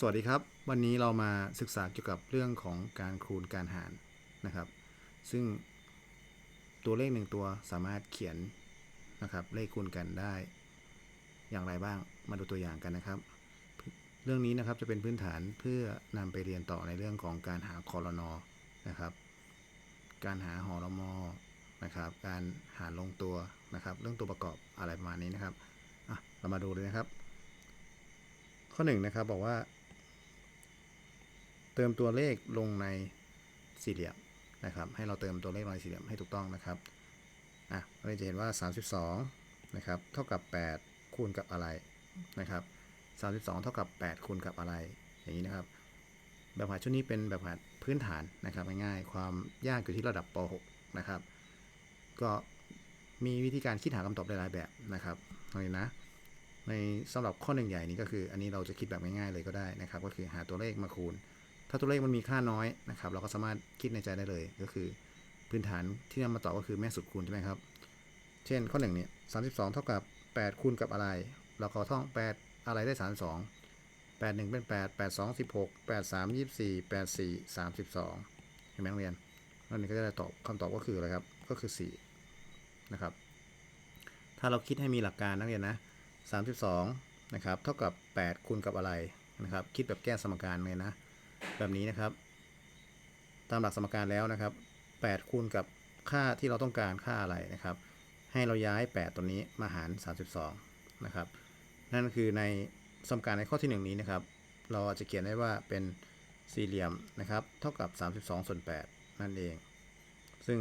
สวัสดีครับ วันนี้เรามาศึกษาเกี่ยวกับเรื่องของการคูณการหารนะครับ ซึ่งตัวเลขหนึ่งตัวสามารถเขียนนะครับ เลขคูณกันได้ อย่างไรบ้างมาดูตัวอย่างกันนะครับ เรื่องนี้นะครับจะเป็นพื้นฐานเพื่อนำไปเรียนต่อในเรื่องของการหาคอรนอนะครับ การหาหอรมอนะครับ การหารลงตัวนะครับ เรื่องตัวประกอบอะไรประมาณนี้นะครับอะเรามาดูเลยนะครับข้อหนึ่งนะครับบอกว่า เติมตัวเลขลงในสี่เหลี่ยมนะครับ ให้เราเติมตัวเลขลงในสี่เหลี่ยมให้ถูกต้องนะครับ อะเราจะเห็นว่า 32 นะครับ เท่ากับ 8 คูณกับอะไรนะครับ 32 เท่ากับ 8 คูณกับอะไร อย่างนี้นะครับ แบบหัดชุดนี้เป็นแบบหัดพื้นฐานนะครับง่ายๆ ความยากอยู่ที่ระดับป .6 นะครับ ก็มีวิธีการคิดหาคำตอบได้หลายแบบนะครับตรงนี้นะในสำหรับข้อหนึ่งใหญ่นี้ก็คือ อันนี้เราจะคิดแบบง่ายๆเลยก็ได้นะครับ ก็คือหาตัวเลขมาคูณ ถ้าตัวเลขมันมีค่าน้อยนะครับ เราก็สามารถคิดในใจได้เลย ก็คือพื้นฐานที่นำมาต่อก็คือแม่สุดคูณใช่ไหมครับ เช่นข้อหนึ่งเนี่ย32เท่ากับ 8 คูณกับอะไร เราก็ท่อง 8 อะไรได้ 32 8 1 เป็น 8 8 2 16 8 3 24 8 4 32เห็นไหมนักเรียนนั่นนี้ก็จะได้ตอบคำตอบก็คืออะไรครับ ก็คือ 4 นะครับ ถ้าเราคิดให้มีหลักการนักเรียนนะ 32 นะครับ เท่ากับ 8 คูณกับอะไรนะครับ คิดแบบแก้สมการเลยนะ แบบนี้นะครับ ตามหลักสมการแล้วนะครับ8คูณกับค่าที่เราต้องการค่าอะไรนะครับ ให้เราย้าย 8 ตัวนี้มาหาร 32 นะครับ นั่นคือในสมการในข้อที่ 1 นี้นะครับ เราอาจจะเขียนได้ว่าเป็นสี่เหลี่ยมนะครับ เท่ากับ 32 ส่วน 8 นั่นเอง ซึ่ง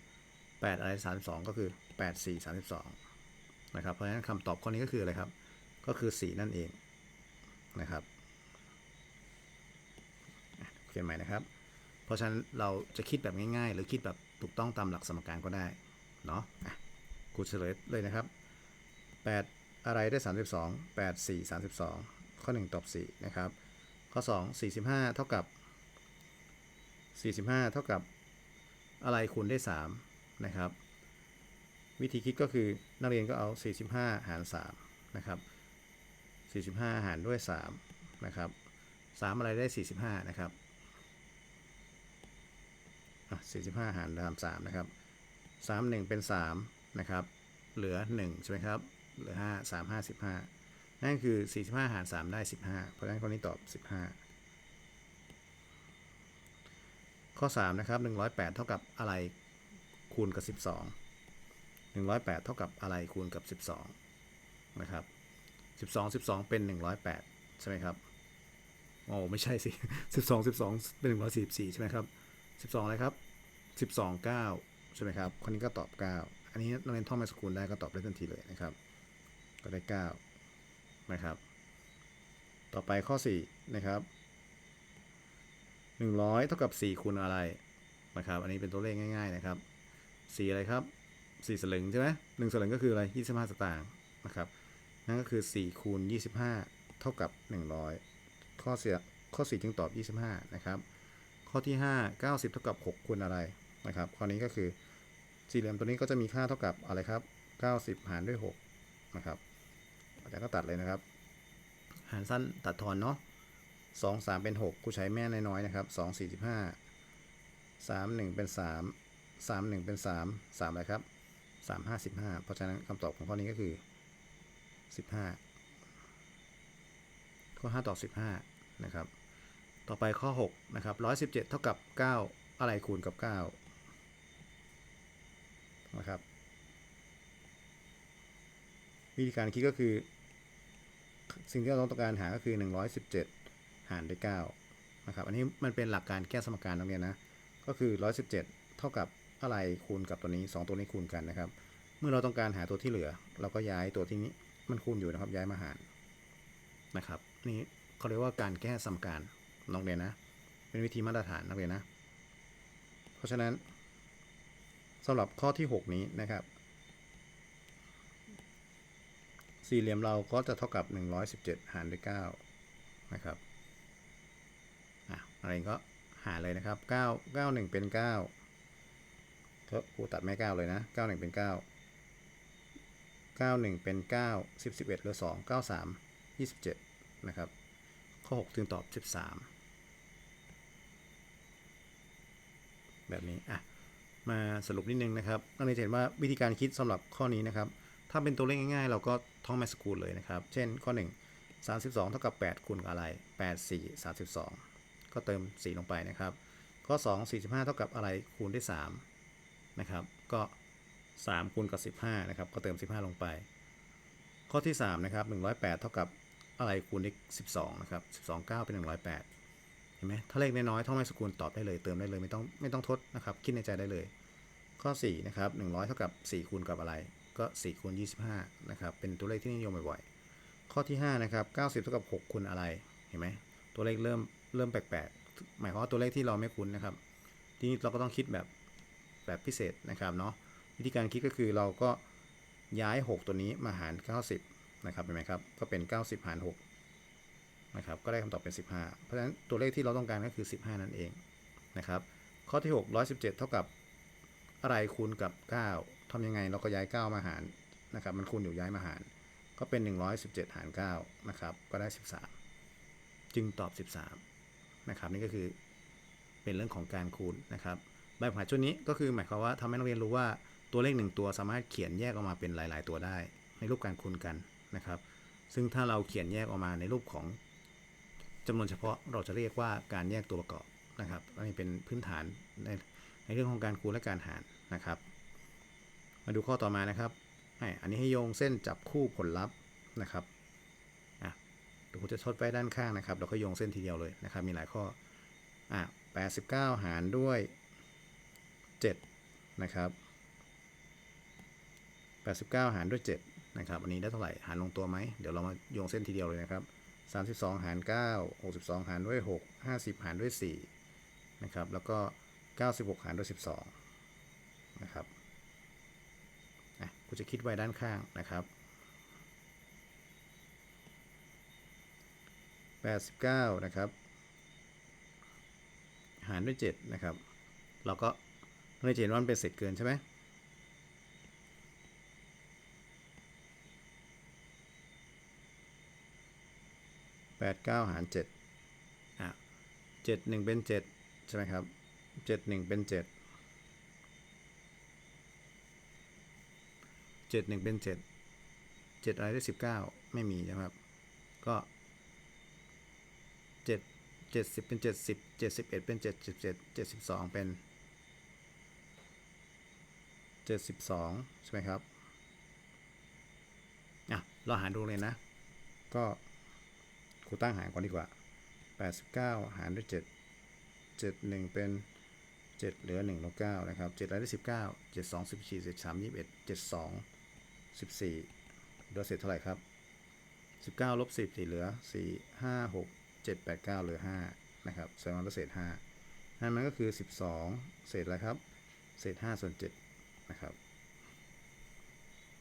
8 อะไร 32 ก็คือ 8 4 32 นะครับ เพราะฉะนั้นคำตอบข้อนี้ก็คืออะไรครับ ก็คือ 4 นั่นเองนะครับ เขียนใหม่นะครับ เพราะฉะนั้นเราจะคิดแบบง่ายๆ หรือคิดแบบถูกต้องตามหลักสมการก็ได้เนาะอะกูเฉลยเลยนะครับ 8 อะไรได้ 32 8 4 32 ข้อ 1 ตอบ 4 นะครับ ข้อ 2 45 เท่ากับ 45 เท่ากับอะไรคูณได้ 3 นะครับ วิธีคิดก็คือนักเรียนก็เอา 45 หาร 3 นะครับ 45 หารด้วย 3 นะครับ 3 อะไรได้ 45 นะครับ อะ45หารตาม3นะครับ3 1เป็น3นะครับ เหลือ1ใช่ไหมครับ เหลือ5 3 5 15นั่นคือ45หาร3ได้15เพราะฉะนั้นข้อนี้ตอบ15ข้อ 3 นะครับ 108 เท่ากับอะไรคูณกับ 12 108 เท่ากับอะไรคูณกับ 12 นะครับ 12 12 เป็น 108 ใช่ไหมครับ โอ้ไม่ใช่สิ 12 12 เป็น 144 ใช่ไหมครับ 12 อะไรครับ 12 9 ใช่ไหมครับ คนนี้ก็ตอบ 9 อันนี้นักเรียนท่องมสกุลได้ก็ตอบได้ทันทีเลยนะครับ ก็ได้ 9 นะครับ ต่อไปข้อ 4 นะครับ 100 เท่ากับ 4 คูณอะไรนะครับ อันนี้เป็นตัวเลขง่ายๆนะครับ 4 อะไรครับ 4 สลึงใช่ไหม1สลึงก็คืออะไร 25 สตางค์นะครับ นั่นก็คือ 4 คูณ 25 เท่ากับ 100 ข้อเสียข้อ 4 จึงตอบ 25 นะครับ ข้อที่ 5 90 เท่ากับ 6คูณอะไรนะครับข้อนี้ก็คือสี่เหลี่ยมตัวนี้ก็จะมีค่าเท่ากับอะไรครับ 90 หารด้วย 6 นะครับอาจารย์ก็ตัดเลยนะครับ หารสั้นตัดทอนเนาะ2 3เป็น6กูใช้แม่น้อยๆนะครับ2 45 3 1เป็น3 3 1เป็น3 3อะไรครับ3 5 15เพราะฉะนั้นคำตอบของข้อนี้ก็คือ15ข้อ5ตอบ15นะครับ ต่อไปข้อ6นะครับ117 เท่ากับ 9 อะไรคูณกับ9นะครับวิธีการคิดก็คือ สิ่งที่เราต้องการหาก็คือ 117 หารด้วย9นะครับอันนี้มันเป็นหลักการแก้สมการตรงนี้นะก็คือ 117 เท่ากับอะไรคูณกับตัวนี้ 2 ตัวนี้คูณกันนะครับ เมื่อเราต้องการหาตัวที่เหลือ เราก็ย้ายตัวที่นี้มันคูณอยู่นะครับย้ายมาหารนะครับนี่เขาเรียกว่าการแก้สมการ นักเรียนนะ เป็นวิธีมาตรฐานนักเรียนนะ เพราะฉะนั้นสำหรับข้อที่ 6 นี้นะครับ สี่เหลี่ยมเราก็จะเท่ากับ 117 หารด้วย9นะครับอะอะไรก็หารเลยนะครับ 9 91 เป็น 9ก็ครูตัดแม่ 9 เลยนะ 91 เป็น 9 91 เป็น 9 10 11เหลือ2 93 27 นะครับ ข้อ6จึงตอบ 13 แบบนี้อะมาสรุปนิดนึงนะครับนักเรียนเห็นว่าวิธีการคิดสำหรับข้อนี้นะครับ ถ้าเป็นตัวเลขง่ายๆ เราก็ท่องแมสกูลเลยนะครับ เช่นข้อ 1 32 เท่ากับ 8 คูณกับอะไร 8 4 32 ก็เติม 4 ลงไปนะครับ ข้อ 2 45 เท่ากับอะไรคูณด้วย3นะครับ ก็ 3 คูณกับ 15 นะครับ ก็เติม 15 ลงไป ข้อที่ 3 นะครับ 108 เท่ากับอะไรคูณด้วย12 นะครับ 12 9 เป็น 108 เห็นไหมถ้าเลขน้อยๆท่องแม่สกุลตอบได้เลยเติมได้เลยไม่ต้องไม่ต้องทดนะครับคิดในใจได้เลย ข้อ4นะครับ100 เท่ากับ 4 คูณกับอะไร ก็4คูณ25นะครับเป็นตัวเลขที่นิยมบ่อยๆข้อที่5นะครับ90 เท่ากับ 6 คูณอะไรเห็นไหมตัวเลขเริ่มเริ่มแปลกๆหมายความว่าตัวเลขที่เราไม่คุ้นนะครับ ทีนี้เราก็ต้องคิดแบบแบบพิเศษนะครับเนาะวิธีการคิดก็คือเราก็ย้าย 6 ตัวนี้มาหาร 90นะครับเห็นไหมครับก็เป็น 90 หาร 6 นะครับก็ได้คำตอบเป็น 15 เพราะฉะนั้นตัวเลขที่เราต้องการก็คือ 15 นั่นเองนะครับข้อที่ 6 117 เท่ากับอะไรคูณกับ 9ทำยังไงเราก็ย้าย 9 มาหารนะครับมันคูณอยู่ย้ายมาหาร ก็เป็น 117 หาร 9 นะครับ ก็ได้ 13 จึงตอบ 13 นะครับ นี่ก็คือเป็นเรื่องของการคูณนะครับแบบหาชุดนี้ก็คือหมายความว่าทำให้นักเรียนรู้ว่าตัวเลขหนึ่งตัวสามารถเขียนแยกออกมาเป็นหลาย ๆ ตัวได้ ในรูปการคูณกันนะครับ ซึ่งถ้าเราเขียนแยกออกมาในรูปของ จำนวนเฉพาะเราจะเรียกว่าการแยกตัวประกอบนะครับอันนี้เป็นพื้นฐานในในเรื่องของการคูณและการหารนะครับ มาดูข้อต่อมานะครับอันนี้ให้โยงเส้นจับคู่ผลลัพธ์นะครับอะเดี๋ยวผมจะทดไว้ด้านข้างนะครับ เราก็โยงเส้นทีเดียวเลยนะครับ มีหลายข้ออะ89 หารด้วย 7 นะครับ 89 หารด้วย 7 นะครับ อันนี้ได้เท่าไหร่ หารลงตัวไหม เดี๋ยวเรามาโยงเส้นทีเดียวเลยนะครับ 32 หาร 9 62 หารด้วย 6 50 หารด้วย 4 นะครับ แล้วก็ 96 หารด้วย 12 นะครับอะกูจะคิดไว้ด้านข้างนะครับ 89 นะครับ หารด้วย 7 นะครับ เราก็เราจะเห็นว่ามันเป็นเศษเกินใช่ไหม แปดเก้าหารเจ็ดอะเจ็ดหนึ่งเป็นเจ็ดใช่ไหมครับเจ็ดหนึ่งเป็นเจ็ดเจ็ดหนึ่งเป็นเจ็ดเจ็ดอะไรได้สิบเก้าไม่มีใช่ไหมครับ ก็เจ็ดเจ็ดสิบเป็นเจ็ดสิบเจ็ดสิบเอ็ดเป็นเจ็ดสิบเจ็ดเจ็ดสิบสองเป็นเจ็ดสิบสองใช่ไหมครับ อะ เราหารดูเลยนะ ก็ ครูตั้งหารก่อนดีกว่า 89 หารด้วย 7 7 1 เป็น 7 เหลือ1ลบ9นะครับ7อะไรได้19 7 2 14 7 3 21 7 2 14เหลือเศษเท่าไหร่ครับ 19ลบ10เหลือ 4 5 6 7 8 9 เหลือ 5 นะครับแสดงว่าเหลือเศษ5นั่นมันก็คือ 12 เศษอะไรครับ เศษ5ส่วน7นะครับ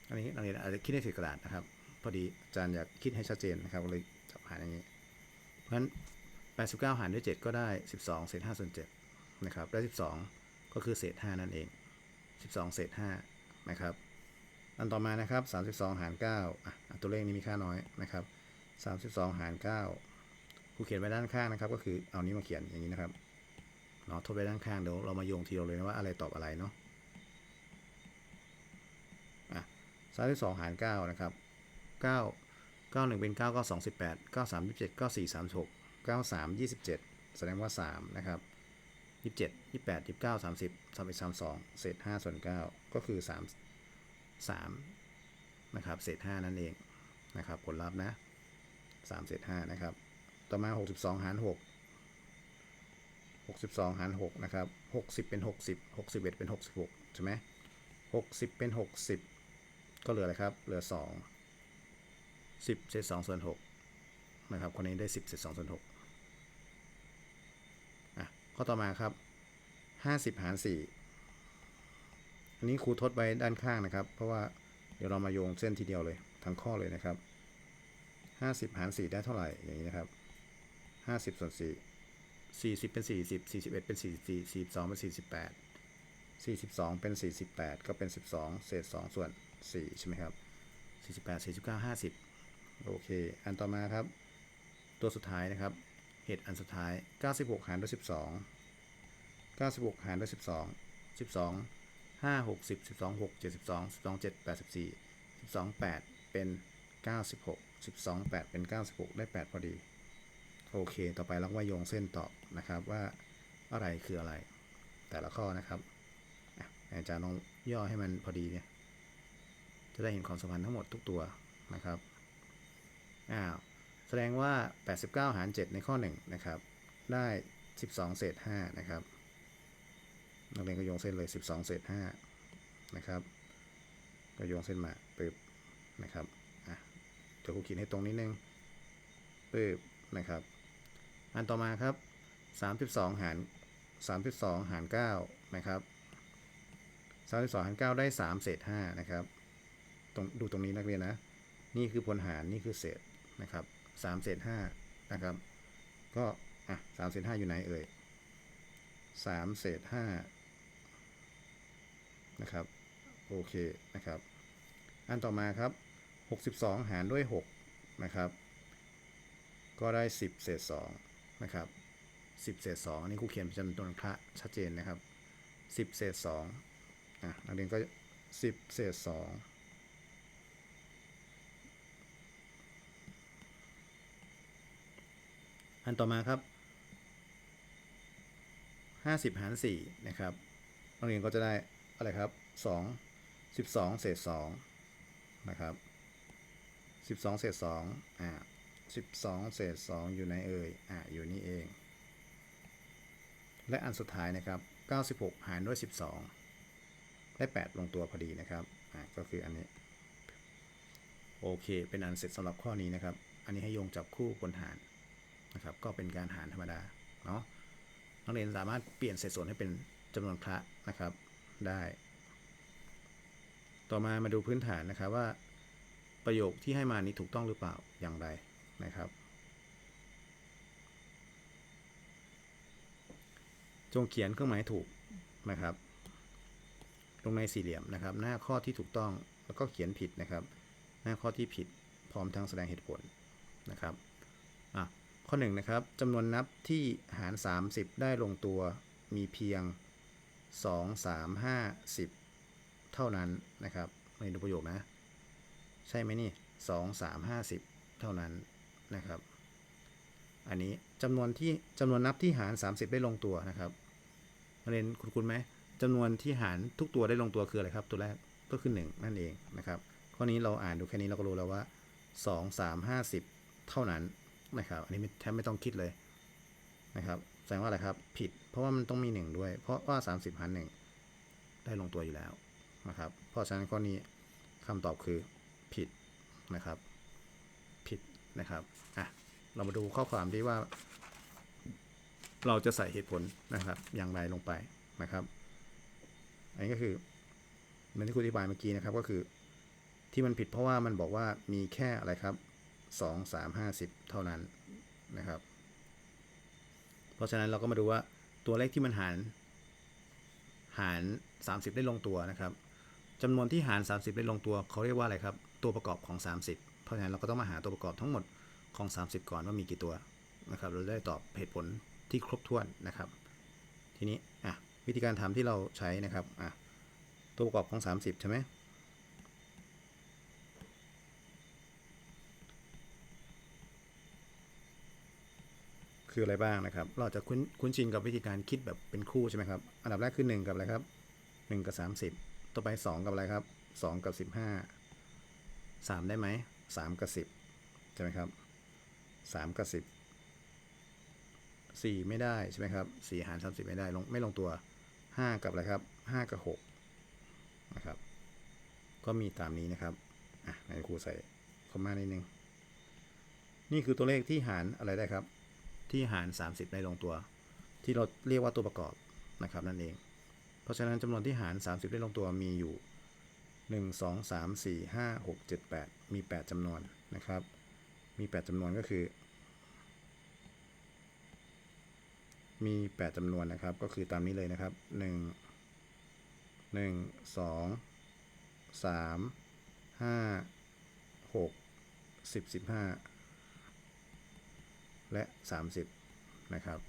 อันนี้นักเรียอาจจะคิดในเศษกระดาษนะครับ พอดีอาจารย์อยากคิดให้ชัดเจนนะครับเลย หารอย่างนี้ เพราะฉะนั้น89 หารด้วย 7 ก็ได้ 12 เศษ5ส่วน7นะครับได้12 ก็คือเศษ 5 นั่นเอง 12 เศษ5นะครับ อันต่อมานะครับ 32 หาร9อะตัวเลขนี้มีค่าน้อยนะครับ 32 หาร9ครูเขียนไว้ด้านข้างนะครับ ก็คือเอานี้มาเขียนอย่างนี้นะครับเนาะทดไว้ด้านข้างเดี๋ยวเรามาโยงทีเดียวเลยนะว่าอะไรตอบอะไรเนาะอะ32 หาร9นะครับ9 91 เป็น 9 ก็ 2 18 93 27 94 36 93 27 แสดงว่า 3 นะครับ 27 28 29 30 31 32 เศษ 5 ส่วน 9 ก็คือ 3 3 นะครับ เศษ 5 นั่นเองนะครับ ผลลัพธ์นะ 3 เศษ 5 นะครับ ต่อมา 62 หาร 6 62 หาร 6 นะครับ 60 เป็น 60 61 เป็น 66 ใช่ไหม60 เป็น 60 ก็เหลืออะไรครับ เหลือ 2 10เศษ2ส่วน6นะครับคนนี้ได้ 10เศษ2ส่วน6อะข้อต่อมาครับ 50 หาร 4 อันนี้ครูทดไว้ด้านข้างนะครับ เพราะว่าเดี๋ยวเรามาโยงเส้นทีเดียวเลย ทั้งข้อเลยนะครับ 50 หาร 4 ได้เท่าไหร่อย่างนี้นะครับ 50 ส่วน 4 40 เป็น 40 41 เป็น 44 42 เป็น 48 42 เป็น 48 ก็เป็น 12 เศษ 2 ส่วน 4 ใช่ไหมครับ 48 49 50 โอเค อันต่อมาครับ ตัวสุดท้ายนะครับ เหตุอันสุดท้าย 96 หารด้วย 12 96 หารด้วย 12 12 5 6 10 12 6 72 12 7 84 12 8 เป็น 96 12 8 เป็น 96 ได้ 8 พอดี โอเค ต่อไปเราก็มาโยงเส้นต่อนะครับว่าอะไรคืออะไร แต่ละข้อนะครับอะอาจารย์ลองย่อให้มันพอดีเนี่ย จะได้เห็นความสัมพันธ์ทั้งหมดทุกตัวนะครับ อ้าวแสดงว่า 89 หาร 7 ในข้อ 1 นะครับ ได้ 12 เศษ 5 นะครับ นักเรียนก็โยงเส้นเลย 12 เศษ 5 นะครับ ก็โยงเส้นมาปึ๊บนะครับอะเดี๋ยวครูเขียนให้ตรงนิดนึงปึ๊บนะครับ อันต่อมาครับ 32 หาร 32 หาร 9 นะครับ 32 หาร 9 ได้ 3 เศษ 5 นะครับ ตรงดูตรงนี้นักเรียนนะ นี่คือพลหาร นี่คือเศษ นะครับสามเศษห้านะครับ ก็อะสามเศษห้าอยู่ไหนเอ่ยสามเศษห้านะครับโอเคนะครับ อันต่อมาครับหกสิบสองหารด้วยหกนะครับ ก็ได้สิบเศษสองนะครับสิบเศษสองอันนี้ครูเขียนเป็นจำนวนพระชัดเจนนะครับสิบเศษสองอะนักเรียนก็สิบเศษสอง อันต่อมาครับ 50 หาร 4 นะครับนักเรียนก็จะได้อะไรครับ 2 12 เศษ 2 นะครับ 12 เศษ 2 อ่า12 เศษ 2 อยู่ในเอ่ย อ่าอยู่นี่เอง และอันสุดท้ายนะครับ 96 หารด้วย 12 ได้ 8 ลงตัวพอดีนะครับ อ่าก็คืออันนี้ โอเค เป็นอันเสร็จสำหรับข้อนี้นะครับ อันนี้ให้โยงจับคู่บนหาร นะครับ ก็เป็นการหารธรรมดาเนาะนักเรียนสามารถเปลี่ยนเศษส่วนให้เป็นจำนวนคละนะครับได้ ต่อมามาดูพื้นฐานนะครับว่า ประโยคที่ให้มานี้ถูกต้องหรือเปล่าอย่างไรนะครับจงเขียนเครื่องหมายถูกนะครับ ลงในสี่เหลี่ยมนะครับ หน้าข้อที่ถูกต้องแล้วก็เขียนผิดนะครับ หน้าข้อที่ผิดพร้อมทั้งแสดงเหตุผลนะครับอะ ข้อ1นงนะครับจำนวนนับที่หาร 30 ได้ลงตัวมีเพียง 2 3 5 10 เท่านั้นนะครับไม่ดูประโยคนะ ใช่ไหมนี่ 2 3 5 10 เท่านั้นนะครับ อันนี้จำนวนที่จำนวนนับที่หาร 30 ได้ลงตัวนะครับเรียนคุณคุณไหมจำนวนที่หารทุกตัวได้ลงตัวคืออะไรครับ ตัวแรกก็คือ 1 นั่นเองนะครับข้อนี้เราอ่านดูแค่นี้เราก็รู้แล้วว่า 2 3 5 10 เท่านั้น นะครับ อันนี้แทบไม่ต้องคิดเลยนะครับแสดงว่าอะไรครับ ผิด เพราะว่ามันต้องมี 1 ด้วย เพราะว่า 30หาร1ได้ลงตัวอยู่แล้วนะครับ เพราะฉะนั้นข้อนี้คำตอบคือผิดนะครับ ผิดนะครับอะเรามาดูข้อความที่ว่า เราจะใส่เหตุผลนะครับ อย่างไรลงไปนะครับ อันนี้ก็คือเหมือนที่ครูอธิบายเมื่อกี้นะครับก็คือที่มันผิดเพราะว่ามันบอกว่ามีแค่อะไรครับ สองสามห้าสิบเท่านั้นนะครับ เพราะฉะนั้นเราก็มาดูว่าตัวเลขที่มันหารหาร 30 ได้ลงตัวนะครับจำนวนที่หาร 30 ได้ลงตัวเขาเรียกว่าอะไรครับ ตัวประกอบของ 30 เพราะฉะนั้นเราก็ต้องมาหาตัวประกอบทั้งหมดของ 30 ก่อนว่ามีกี่ตัวนะครับ เราได้ตอบเหตุผลที่ครบถ้วนนะครับ ทีนี้อะวิธีการทำที่เราใช้นะครับอะตัวประกอบของ 30 ใช่ไหม คืออะไรบ้างนะครับ เราจะคุ้นคุ้นชินกับวิธีการคิดแบบเป็นคู่ใช่ไหมครับ อันดับแรกคือ 1 กับอะไรครับ 1 กับ 30 ต่อไป 2 กับอะไรครับ 2 กับ 15 3 ได้ไหม3 กับ 10 ใช่ไหมครับ 3 กับ 10 4 ไม่ได้ใช่ไหมครับ4หาร 30 ไม่ได้ลงไม่ลงตัว 5 กับอะไรครับ 5 กับ6นะครับก็มีตามนี้นะครับอะในครูใส่คอมมานิดนึงนี่คือตัวเลขที่หารอะไรได้ครับ ที่หาร 30ได้ลงตัว ที่เราเรียกว่าตัวประกอบนะครับนั่นเอง เพราะฉะนั้นจำนวนที่หาร 30 ได้ลงตัวมีอยู่ 1 2 3 4 5 6 7 8 มี 8จำนวนนะครับ มี 8จำนวนก็คือ มี 8จำนวนนะครับ ก็คือตามนี้เลยนะครับ 1 1 2 3 5 6 10 15 และ 30 นะครับ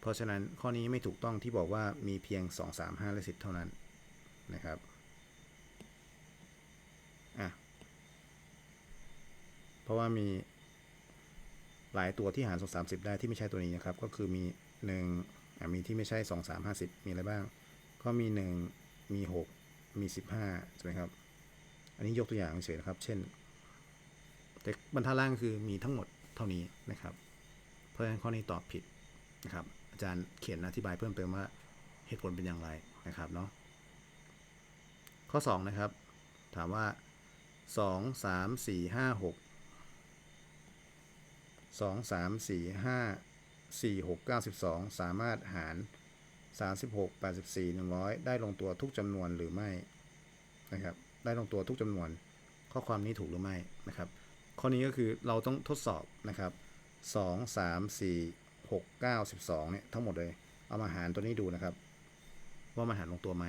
เพราะฉะนั้นข้อนี้ไม่ถูกต้องที่บอกว่ามีเพียง 2 3 5 และ 10 เท่านั้นนะครับอะเพราะว่ามีหลายตัวที่หาร 2 30 ได้ที่ไม่ใช่ตัวนี้นะครับ ก็คือมี1อะมีที่ไม่ใช่ 2 3 50 มีอะไรบ้าง ก็มี 1 มี 6 มี 15ใช่ไหมครับ อันนี้ยกตัวอย่างเฉยนะครับ เช่นแต่บรรทัดล่างคือมีทั้งหมด เท่านี้นะครับ เพราะฉะนั้นข้อนี้ตอบผิดนะครับ อาจารย์เขียนอธิบายเพิ่มเติมว่าเหตุผลเป็นอย่างไรนะครับเนาะข้อ 2 นะครับ ถามว่า 2 3 4 5 6 2 3 4 5 4 6 9 12 สามารถหาร 36 84 100 ได้ลงตัวทุกจำนวนหรือไม่นะครับ ได้ลงตัวทุกจำนวนข้อความนี้ถูกหรือไม่นะครับ ข้อนี้ก็คือเราต้องทดสอบนะครับ 2 3 4 6 9 12เนี่ยทั้งหมดเลย เอามาหารตัวนี้ดูนะครับ ว่ามันหารลงตัวไหม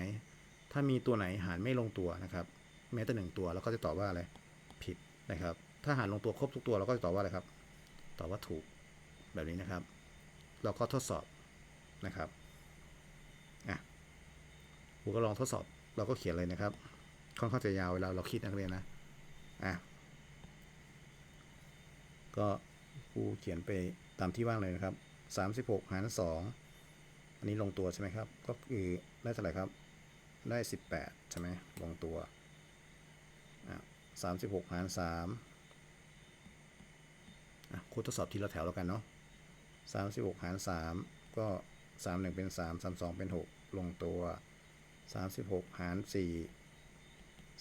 ถ้ามีตัวไหนหารไม่ลงตัวนะครับ แม้แต่หนึ่งตัวเราก็จะตอบว่าอะไรผิดนะครับ ถ้าหารลงตัวครบทุกตัวเราก็จะตอบว่าอะไรครับ ตอบว่าถูกแบบนี้นะครับ เราก็ทดสอบนะครับอะครูก็ลองทดสอบเราก็เขียนเลยนะครับ ค่อนข้างจะยาวเวลาเราคิดนักเรียนนะอะ ก็ครูเขียนไปตามที่ว่างเลยนะครับ 36 หาร 2 อันนี้ลงตัวใช่ไหมครับ ก็คือได้เท่าไหร่ครับ ได้ 18 ใช่ไหมลงตัวอะ36หาร3อะครูทดสอบทีละแถวแล้วกันเนาะ36หาร3ก็31เป็น3 32เป็น6ลงตัว36หาร4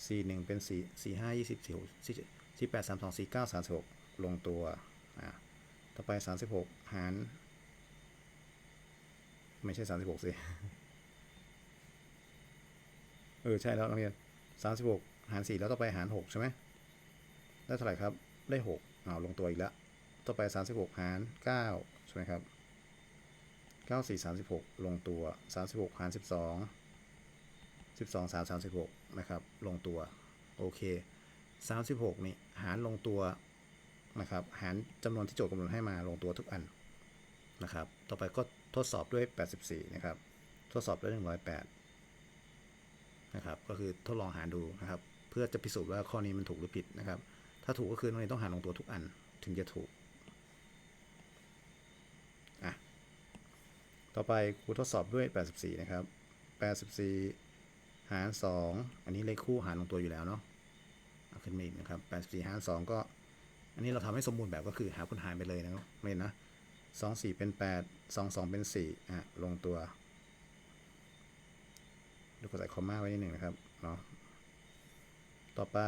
4 1เป็น4 4 5 20 4 6 4 8 3 2 4 9 36 ลงตัวอะต่อไป 36 หาร ไม่ใช่ 36 สิ เออ ใช่แล้วนักเรียน 36 หาร 4 แล้วต่อไปหาร 6 ใช่ไหมได้เท่าไหร่ครับ ได้6อ้าวลงตัวอีกแล้ว ต่อไป 36 หาร 9 ใช่ไหมครับ 9 4 36 ลงตัว 36 หาร 12 12 3 36 นะครับ ลงตัว โอเค 36 นี่ หารลงตัว นะครับ หารจำนวนที่โจทย์กำหนดให้มาลงตัวทุกอันนะครับ ต่อไปก็ทดสอบด้วย 84 นะครับ ทดสอบด้วย 108 นะครับ ก็คือทดลองหารดูนะครับ เพื่อจะพิสูจน์ว่าข้อนี้มันถูกหรือผิดนะครับ ถ้าถูกก็คือนักเรียนต้องหารลงตัวทุกอันถึงจะถูกอะต่อไปครูทดสอบด้วย 84 นะครับ 84 หาร 2 อันนี้เลขคู่หารลงตัวอยู่แล้วเนาะ เอาขึ้นมาอีกนะครับ 84 หาร 2 ก็ อันนี้เราทำให้สมบูรณ์แบบก็คือหาผลหารไปเลยนะครับไม่นะ2 4เป็น8 2 2เป็น4อะลงตัว ดูกดใส่คอมมาไว้นิดหนึ่งนะครับเนาะต่อไป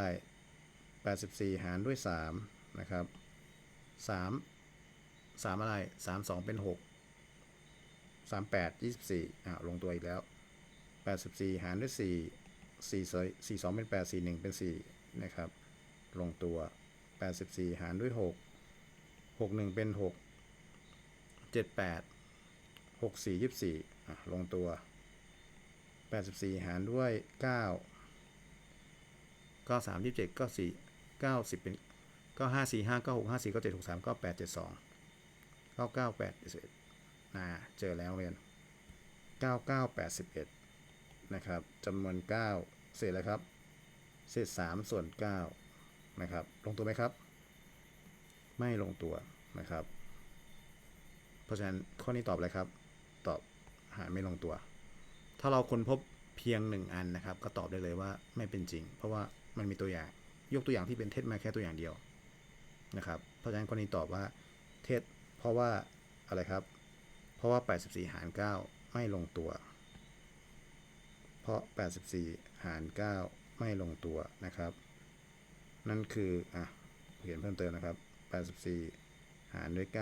84 หารด้วย 3 นะครับ 3 3 อะไร 3 2 เป็น 6 3 8 24อะลงตัวอีกแล้ว 84 หารด้วย 4 4 4 2 เป็น 8 4 1 เป็น 4 นะครับ ลงตัว 84 หารด้วย 6 6 1 เป็น 6 7 8 6 4 24อะลงตัว 84 หารด้วย 9 ก็สามยี่สิบเจ็ดก็สี่เก้าสิบเป็น ก็ห้าสี่ห้าก็หกห้าสี่ก็เจ็ดหกสามก็แปดเจ็ดสองเก้าเก้าแปดสิบเอ็ดอ่าเจอแล้วเรียนเก้าเก้าแปดสิบเอ็ดนะครับจำนวนเก้าเศษอะไรครับ เศษสามส่วนเก้า นะครับ ลงตัวไหมครับ ไม่ลงตัวนะครับ เพราะฉะนั้นข้อนี้ตอบอะไรครับ ตอบหารไม่ลงตัว ถ้าเราค้นพบเพียงหนึ่งอันนะครับ ก็ตอบได้เลยว่าไม่เป็นจริง เพราะว่ามันมีตัวอย่าง ยกตัวอย่างที่เป็นเท็จมาแค่ตัวอย่างเดียวนะครับ เพราะฉะนั้นข้อนี้ตอบว่าเท็จเพราะว่าอะไรครับ เพราะว่า 84 หาร 9 ไม่ลงตัว เพราะ 84 หาร 9 ไม่ลงตัวนะครับ นั่นคืออะเขียนเพิ่มเติมนะครับ 84 หารด้วย 9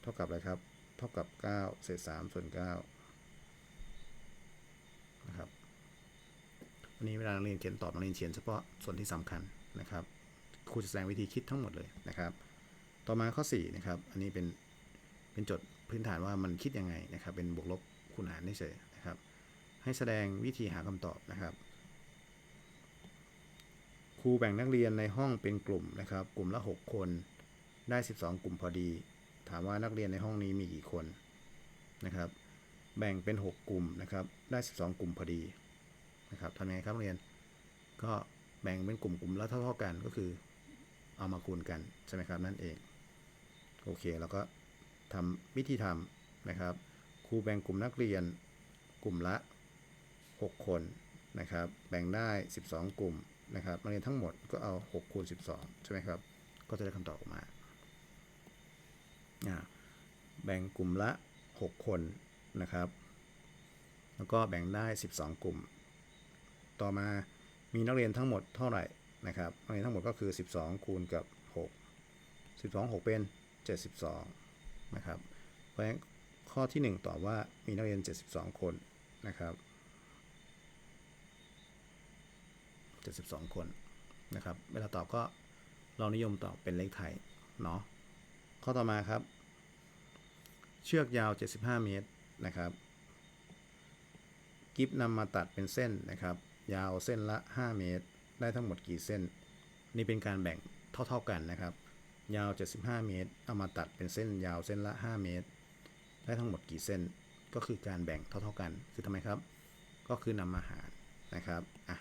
เท่ากับอะไรครับ เท่ากับ 9 เศษ 3 ส่วน9นะครับวันนี้เวลานักเรียนเขียนตอบนักเรียนเขียนเฉพาะส่วนที่สำคัญนะครับครูจะแสดงวิธีคิดทั้งหมดเลยนะครับ ต่อมาข้อ4นะครับอันนี้เป็นเป็นจทย์พื้นฐานว่ามันคิดยังไงนะครับ เป็นบวกลบคูณหารได้เฉยนะครับ ให้แสดงวิธีหาคำตอบนะครับ รูรูแบ่งนักเรียนในห้องเป็นกลุ่มนะครับ กลุ่มละ 6 คนได้ 12 กลุ่มพอดี ถามว่านักเรียนในห้องนี้มีกี่คนนะครับ แบ่งเป็น 6 กลุ่มนะครับ ได้ 12 กลุ่มพอดีนะครับทำยังไงครับนักเรียน ก็แบ่งเป็นกลุ่มกลุ่มละเท่าๆกันก็คือเอามาคูณกันใช่ไหมครับนั่นเองโอเคแล้วก็ทำวิธีทำนะครับ ครูแบ่งกลุ่มนักเรียนกลุ่มละ 6 คนนะครับ แบ่งได้ 12 กลุ่ม นะครับนักเรียนทั้งหมดก็เอา6คูณ12 ใช่ไหมครับ ก็จะได้คำตอบออกมาอ่าแบ่งกลุ่มละ 6 คนนะครับ แล้วก็แบ่งได้ 12 กลุ่ม ต่อมามีนักเรียนทั้งหมดเท่าไหร่นะครับนักเรียนทั้งหมดก็คือ 12 คูณกับ 6 12 6 เป็น 72 นะครับ เพราะฉะนั้นข้อที่ 1ตอบว่ามีนักเรียน 72 คนนะครับ 72 คนนะครับ เวลาตอบก็เรานิยมตอบเป็นเลขไทยเนาะข้อต่อมาครับ เชือกยาว 75 เมตรนะครับกิฟนำมาตัดเป็นเส้นนะครับ ยาวเส้นละ 5 เมตร ได้ทั้งหมดกี่เส้น นี่เป็นการแบ่งเท่า ๆกันนะครับ ยาว 75 เมตร เอามาตัดเป็นเส้นยาวเส้นละ 5 เมตร ได้ทั้งหมดกี่เส้น ก็คือการแบ่งเท่าๆกัน คือทำไมครับ ก็คือนำมาหารนะครับ อะ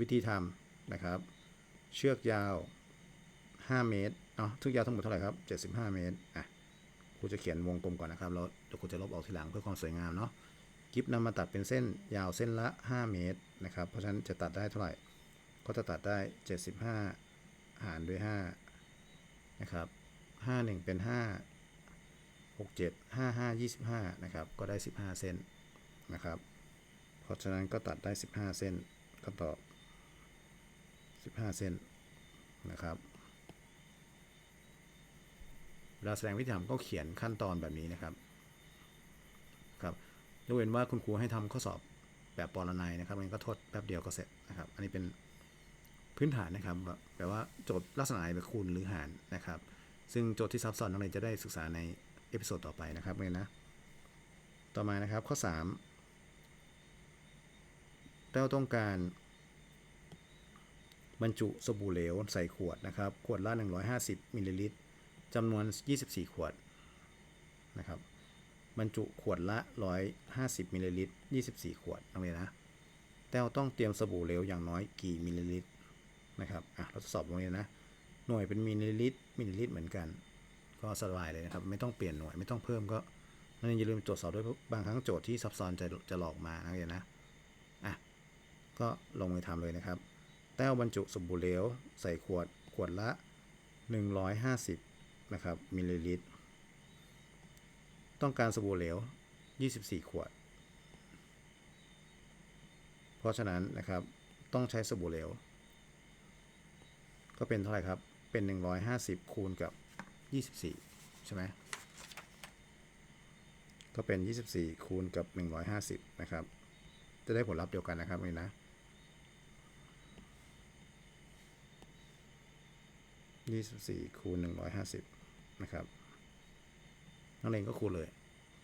วิธีทำนะครับ เชือกยาว 5 เมตรเนาะเชือกยาวทั้งหมดเท่าไหร่ครับ 75 เมตรอะครูจะเขียนวงกลมก่อนนะครับแล้วเดี๋ยวครูจะลบออกทีหลังเพื่อความสวยงามเนาะกิฟนำมาตัดเป็นเส้นยาวเส้นละ 5 เมตรนะครับ เพราะฉะนั้นจะตัดได้เท่าไหร่ ก็จะตัดได้ 75 หารด้วย5นะครับ5 1 เป็น 5 6 7 5 5 25นะครับ ก็ได้ 15 เส้นนะครับ เพราะฉะนั้นก็ตัดได้ 15 เส้นก็ตอบ 15 เส้นนะครับเวลาแสดงวิธีทำก็เขียนขั้นตอนแบบนี้นะครับครับยกเว้นว่าคุณครูให้ทำข้อสอบแบบปรนัยนะครับมันก็ทดแป๊บเดียวก็เสร็จนะครับ อันนี้เป็นพื้นฐานนะครับแปลว่าโจทย์ลักษณะไหนเป็นคูณหรือหารนะครับ ซึ่งโจทย์ที่ซับซ้อนนักเรียนจะได้ศึกษาในเอพิโซดต่อไปนะครับเลยนะต่อมานะครับข้อ 3 เราต้องการ บรรจุสบู่เหลวใส่ขวดนะครับ ขวดละ 150มิลลิลิตรจำนวน 24 ขวดนะครับ บรรจุขวดละ 150มิลลิลิตร24 ขวดนักเรียนะ แต้วต้องเตรียมสบู่เหลวอย่างน้อยกี่มิลลิลิตรนะครับอะเราทดสอบตรงนี้นะ หน่วยเป็นมิลลิลิตรมิลลิลิตรเหมือนกัน ก็สบายเลยนะครับ ไม่ต้องเปลี่ยนหน่วยไม่ต้องเพิ่มก็นักเรียนอย่าลืมตรวจสอบด้วยบางครั้งโจทย์ที่ซับซ้อนจะจะหลอกมานักเรียนนะอะก็ลงมือทำเลยนะครับ แต้วบรรจุสบู่เหลว ใส่ขวดขวดละ 150นะครับมิลลิลิตร ต้องการสบู่เหลว 24 ขวด เพราะฉะนั้นนะครับต้องใช้สบู่เหลว ก็เป็นเท่าไหร่ครับ เป็น 150 คูณกับ 24 ใช่ไหมก็เป็น 24 คูณกับ 150 นะครับ จะได้ผลลัพธ์เดียวกันนะครับนี่นะ 24 คูณ 150 นะครับนักเรนก็คูณเลย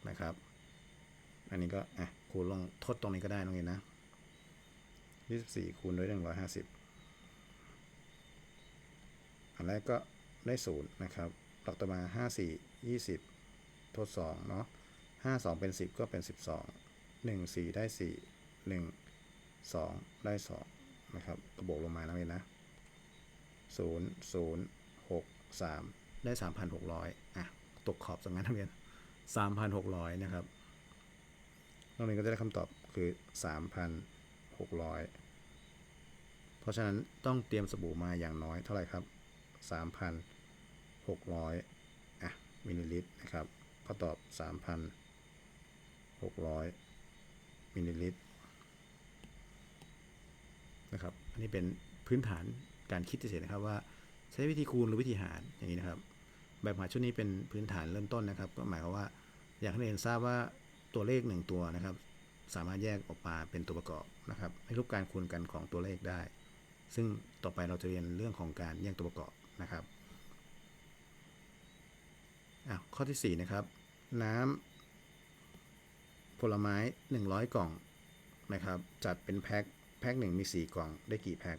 นะครับ อันนี้ก็อะคูณลงทดตรงนี้ก็ได้นักเรนนะ 24 คูณด้วย150 อันแรกก็ได้ศูนะครับหลักต่อมา 54 20 ทด 2 เนาะ52 เป็น 10 ก็เป็น 12 1 4 ได้ 4 1 2 ได้ 2 นะครับก็บกลงมานักเรียนนะ 0 0 6 3 ได้ 3,600 อะ ตกขอบสังงั้นนักเรียน 3,600 นะครับนักเรียนก็จะได้คำตอบคือ 3,600 เพราะฉะนั้นต้องเตรียมสบู่มาอย่างน้อยเท่าไหร่ครับ 3,600 อะ มิลลิลิตรนะครับก็ตอบ 3,600 มิลลิลิตรนะครับ อันนี้เป็นพื้นฐาน การคิดเฉยๆนะครับว่าใช้วิธีคูณหรือวิธีหารอย่างนี้นะครับ แบบหารชุดนี้เป็นพื้นฐานเริ่มต้นนะครับ ก็หมายความว่าอยากให้นักเรียนทราบว่าตัวเลขหนึ่งตัวนะครับ สามารถแยกออกมาเป็นตัวประกอบนะครับ ให้รูปการคูณกันของตัวเลขได้ ซึ่งต่อไปเราจะเรียนเรื่องของการแยกตัวประกอบนะครับอะข้อที่ 4 นะครับ น้ำผลไม้ 100 กล่องนะครับ จัดเป็นแพ็คแพ็คหนึ่งมี 4 กล่องได้กี่แพ็ค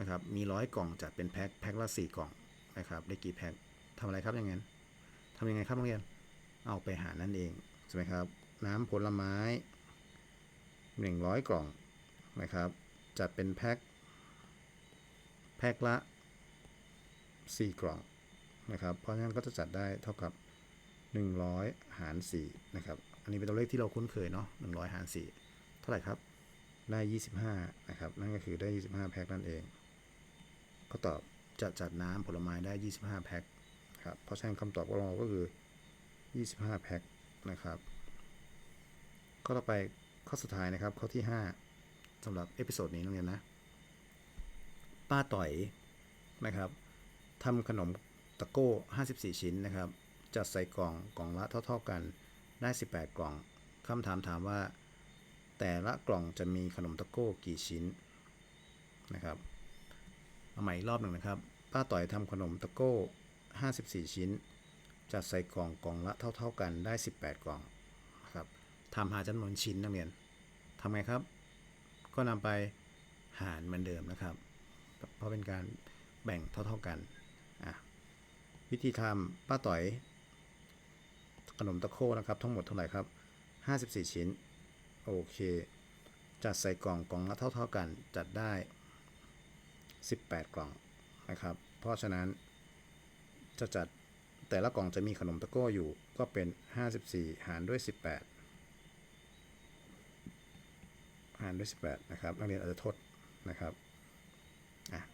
นะครับ มีร้อยกล่องจัดเป็นแพ็คแพ็คละสี่กล่องนะครับ ได้กี่แพ็คทำอะไรครับอย่างนั้นทำยังไงครับนักเรียน เอาไปหารนั่นเองใช่ไหมครับ น้ำผลไม้ 100 กล่องนะครับ จัดเป็นแพ็คแพ็คละ 4 กล่องนะครับ เพราะฉะนั้นก็จะจัดได้เท่ากับ 100 หาร4นะครับ อันนี้เป็นตัวเลขที่เราคุ้นเคยเนาะ100 หาร 4 เท่าไหร่ครับ ได้ 25 นะครับ นั่นก็คือได้ 25 แพ็คนั่นเอง ก็ตอบจะจัดน้ำผลไม้ได้ 25 แพ็คครับเพราะฉะนั้นคำตอบของเราก็คือ 25 แพ็คนะครับข้อต่อไปข้อสุดท้ายนะครับ ข้อที่ 5สำหรับเอพิโซดนี้นักเรียนนะ ป้าต่อยนะครับทำขนมตะโก้ 54 ชิ้นนะครับ จัดใส่กล่องกล่องละเท่า ๆกันได้ 18 กล่องคำถามถามว่า แต่ละกล่องจะมีขนมตะโก้กี่ชิ้นนะครับ เอาใหม่อีกรอบหนึ่งนะครับ ป้าต่อยทำขนมตะโก้ 54 ชิ้น จัดใส่กล่องกล่องละเท่า ๆกันได้ 18 กล่องนะครับทำหาจำนวนชิ้นนักเรียนทำไงครับ ก็นำไปหารเหมือนเดิมนะครับ เพราะเป็นการแบ่งเท่า ๆกันอะวิธีทำป้าต่อย ขนมตะโก้นะครับ ทั้งหมดเท่าไหร่ครับ 54 ชิ้น โอเค จัดใส่กล่องกล่องละเท่า ๆกัน จัดได้ 18 กล่องนะครับ เพราะฉะนั้นจะจัดแต่ละกล่องจะมีขนมตะโก้อยู่ก็เป็น 54 หารด้วย 18 หารด้วย 18 นะครับ นักเรียนอาจจะทดนะครับ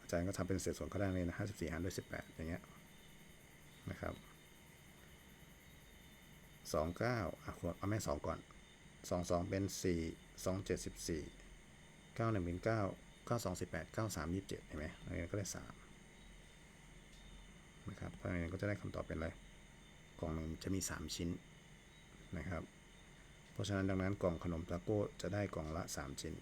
อาจารย์ก็ทำเป็นเศษส่วนก็ได้เลยนะ54 หารด้วย 18 อย่างเงี้ยนะครับ 29อะขวเอาแม่2ก่อน 22 เป็น 4 2 7 14 91เป็น9 92 18 93 27เห็นไหมนักเรียนก็ได้3นะครับเพราะฉะนั้นก็จะได้คำตอบเป็นอะไรกล่องหนึ่งจะมี 3 ชิ้นนะครับ เพราะฉะนั้นดังนั้นกล่องขนมตะโก้จะได้กล่องละ 3 ชิ้น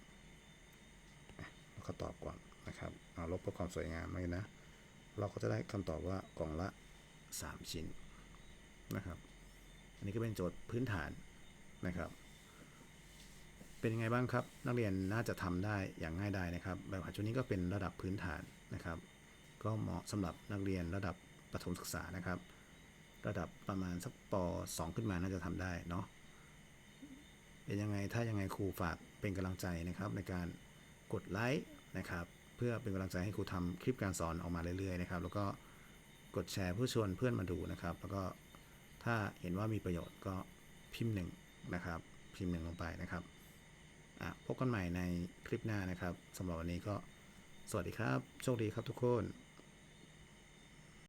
เราก็ตอบก่อนนะครับเอาลบเพื่อความสวยงามเลยนะ เราก็จะได้คำตอบว่ากล่องละ 3 ชิ้นนะครับ อันนี้ก็เป็นโจทย์พื้นฐานนะครับ เป็นยังไงบ้างครับ นักเรียนน่าจะทำได้อย่างง่ายดายนะครับแบบหัดชุดนี้ก็เป็นระดับพื้นฐานนะครับ ก็เหมาะสำหรับนักเรียนระดับประถมศึกษานะครับ ระดับประมาณสักป .2 ขึ้นมาน่าจะทำได้เนาะเป็นยังไงถ้ายังไงครูฝากเป็นกำลังใจนะครับ ในการกดไลค์นะครับ เพื่อเป็นกำลังใจให้ครูทำคลิปการสอนออกมาเรื่อยๆนะครับ แล้วก็กดแชร์เพื่อชวนเพื่อนมาดูนะครับ แล้วก็ถ้าเห็นว่ามีประโยชน์ก็พิมพ์หนึ่งนะครับ พิมพ์หนึ่งลงไปนะครับ พบกันใหม่ในคลิปหน้านะครับสำหรับวันนี้ก็สวัสดีครับ โชคดีครับทุกคน